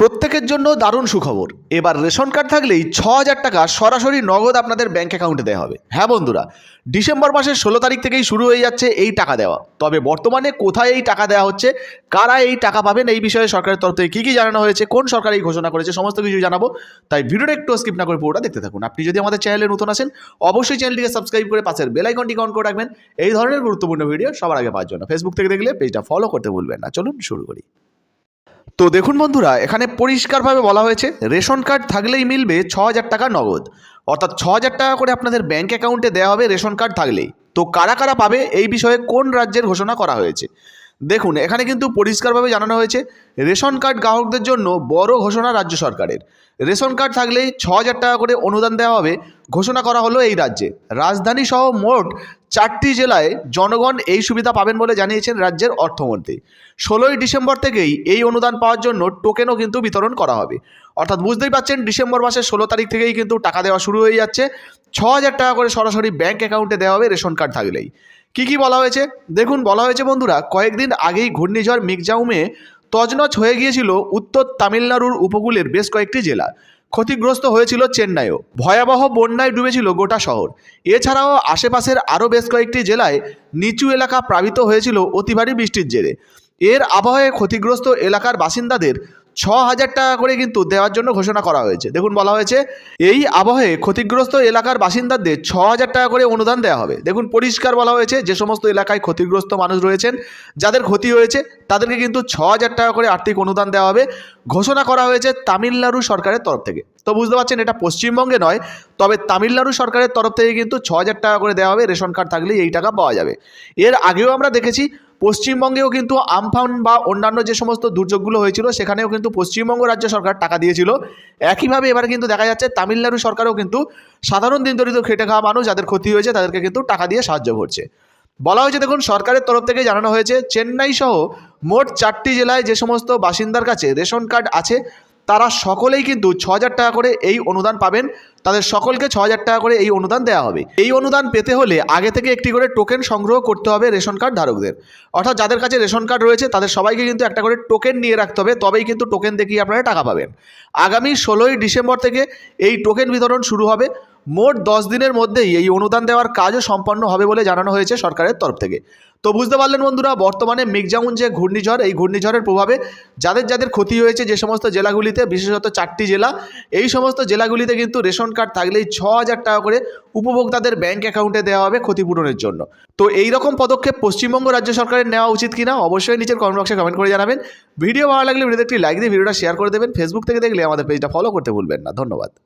প্রত্যেকের জন্য দারুণ সুখবর। এবার রেশন কার্ড থাকলেই ছ হাজার টাকা সরাসরি নগদ আপনাদের ব্যাঙ্ক অ্যাকাউন্টে দেওয়া হবে। হ্যাঁ বন্ধুরা, ডিসেম্বর মাসের ষোলো তারিখ থেকেই শুরু হয়ে যাচ্ছে এই টাকা দেওয়া। তবে বর্তমানে কোথায় এই টাকা দেওয়া হচ্ছে, কারা এই টাকা পাবেন এই বিষয়ে সরকারের তরফ থেকে কী কী জানানো হয়েছে, কোন সরকার এই ঘোষণা করেছে, সমস্ত কিছু জানাব। তাই ভিডিওটা একটু স্কিপ না করে পুরোটা দেখতে থাকুন। আপনি যদি আমাদের চ্যানেলে নতুন আসেন অবশ্যই চ্যানেলটিকে সাবস্ক্রাইব করে পাশের বেল আইকনটি অন করে রাখবেন। এই ধরনের গুরুত্বপূর্ণ ভিডিও সবার আগে পাওয়ার জন্য। ফেসবুক থেকে দেখলে পেজটা ফলো করতে ভুলবেন না। চলুন শুরু করি। তো দেখুন বন্ধুরা, এখানে পরিষ্কারভাবে বলা হয়েছে, রেশন কার্ড থাকলেই মিলবে ছ হাজার টাকা নগদ। অর্থাৎ ছ হাজার টাকা করে আপনাদের ব্যাঙ্ক অ্যাকাউন্টে দেওয়া হবে রেশন কার্ড থাকলেই। তো কারা কারা পাবে এই বিষয়ে কোন রাজ্যের ঘোষণা করা হয়েছে? দেখুন, এখানে কিন্তু পরিষ্কারভাবে জানানো হয়েছে, রেশন কার্ড গ্রাহকদের জন্য বড় ঘোষণা রাজ্য সরকারের। রেশন কার্ড থাকলেই ছ হাজার টাকা করে অনুদান দেওয়া হবে, ঘোষণা করা হলো এই রাজ্যে। রাজধানী সহ মোট চারটি জেলায় জনগণ এই সুবিধা পাবেন বলে জানিয়েছেন রাজ্যের অর্থমন্ত্রী। ষোলোই ডিসেম্বর থেকেই এই অনুদান পাওয়ার জন্য টোকেনও কিন্তু বিতরণ করা হবে। অর্থাৎ বুঝতেই পাচ্ছেন, ডিসেম্বর মাসের ষোলো তারিখ থেকেই কিন্তু টাকা দেওয়া শুরু হয়ে যাচ্ছে। ছ হাজার টাকা করে সরাসরি ব্যাংক অ্যাকাউন্টে দেওয়া হবে রেশন কার্ড থাকলেই। কি কি বলা হয়েছে? দেখুন, বলা হয়েছে বন্ধুরা, কয়েকদিন আগেই ঘূর্ণিঝড় মিগজাউমে তজনজ হয়ে গিয়েছিল উত্তর তামিলনাড়ুর উপকূলের বেশ কয়েকটি জেলা। ক্ষতিগ্রস্ত হয়েছিল চেন্নাইও। ভয়াবহ বন্যায় ডুবেছিল গোটা শহর। এছাড়াও আশেপাশের আরও বেশ কয়েকটি জেলায় নিচু এলাকা প্লাবিত হয়েছিল অতি ভারী বৃষ্টির জেরে। এর আবহাওয়ায় ক্ষতিগ্রস্ত এলাকার বাসিন্দাদের ছ হাজার টাকা করে কিন্তু দেওয়ার জন্য ঘোষণা করা হয়েছে। দেখুন বলা হয়েছে, এই আবহে ক্ষতিগ্রস্ত এলাকার বাসিন্দাদের ছ হাজার টাকা করে অনুদান দেওয়া হবে। দেখুন পরিষ্কার বলা হয়েছে, যে সমস্ত এলাকায় ক্ষতিগ্রস্ত মানুষ রয়েছেন, যাদের ক্ষতি হয়েছে, তাদেরকে কিন্তু ছ হাজার টাকা করে আর্থিক অনুদান দেওয়া হবে। ঘোষণা করা হয়েছে তামিলনাড়ু সরকারের তরফ থেকে। তো বুঝতে পারছেন, এটা পশ্চিমবঙ্গে নয়, তবে তামিলনাড়ু সরকারের তরফ থেকে কিন্তু ছ হাজার টাকা করে দেওয়া হবে, রেশন কার্ড থাকলেই এই টাকা পাওয়া যাবে। এর আগেও আমরা দেখেছি, পশ্চিমবঙ্গেও কিন্তু আমফান বা অন্যান্য যে সমস্ত দুর্যোগগুলো হয়েছিল, সেখানেও কিন্তু পশ্চিমবঙ্গ রাজ্য সরকার টাকা দিয়েছিল। একইভাবে এবার কিন্তু দেখা যাচ্ছে, তামিলনাড়ু সরকারও কিন্তু সাধারণ দিন দরিদ্র খেটে খাওয়া মানুষ, যাদের ক্ষতি হয়েছে, তাদেরকে কিন্তু টাকা দিয়ে সাহায্য করছে। বলা হয়েছে, দেখুন, সরকারের তরফ থেকে জানানো হয়েছে চেন্নাই সহ মোট চারটি জেলায় যে সমস্ত বাসিন্দার কাছে রেশন কার্ড আছে তারা সকলেই কিন্তু ছ টাকা করে এই অনুদান পাবেন। তাদের সকলকে ছ টাকা করে এই অনুদান দেওয়া হবে। এই অনুদান পেতে হলে আগে থেকে একটি করে টোকেন সংগ্রহ করতে হবে রেশন কার্ড ধারকদের। অর্থাৎ যাদের কাছে রেশন কার্ড রয়েছে, তাদের সবাইকে কিন্তু একটা করে টোকেন নিয়ে রাখতে হবে। তবেই কিন্তু টোকেন দেখিয়ে আপনারা টাকা পাবেন। আগামী ষোলোই ডিসেম্বর থেকে এই টোকেন বিতরণ শুরু হবে। মোট দশ দিনের মধ্যেই এই অনুদান দেওয়ার কাজও সম্পন্ন হবে বলে জানানো হয়েছে সরকারের তরফ থেকে। তো বুঝতে পারলেন বন্ধুরা, বর্তমানে মিগজাউন যে ঘূর্ণিঝড়, এই ঘূর্ণিঝড়ের প্রভাবে যাদের যাদের ক্ষতি হয়েছে যে সমস্ত জেলাগুলিতে, বিশেষত চারটি জেলা, এই সমস্ত জেলাগুলিতে কিন্তু রেশন কার্ড থাকলেই ছ হাজার টাকা করে উপভোক্তাদের ব্যাংক অ্যাকাউন্টে দেওয়া হবে ক্ষতিপূরণের জন্য। তো এই রকম পদক্ষেপ পশ্চিমবঙ্গ রাজ্য সরকারের নেওয়া উচিত কিনা, অবশ্যই নিচের কমেন্ট বক্সে কমেন্ট করে জানাবেন। ভিডিও ভালো লাগলে ভিডিওতে একটি লাইক দিয়ে ভিডিওটা শেয়ার করে দেবেন। ফেসবুক থেকে দেখলে আমাদের পেজটা ফলো করতে ভুলবেন না। ধন্যবাদ।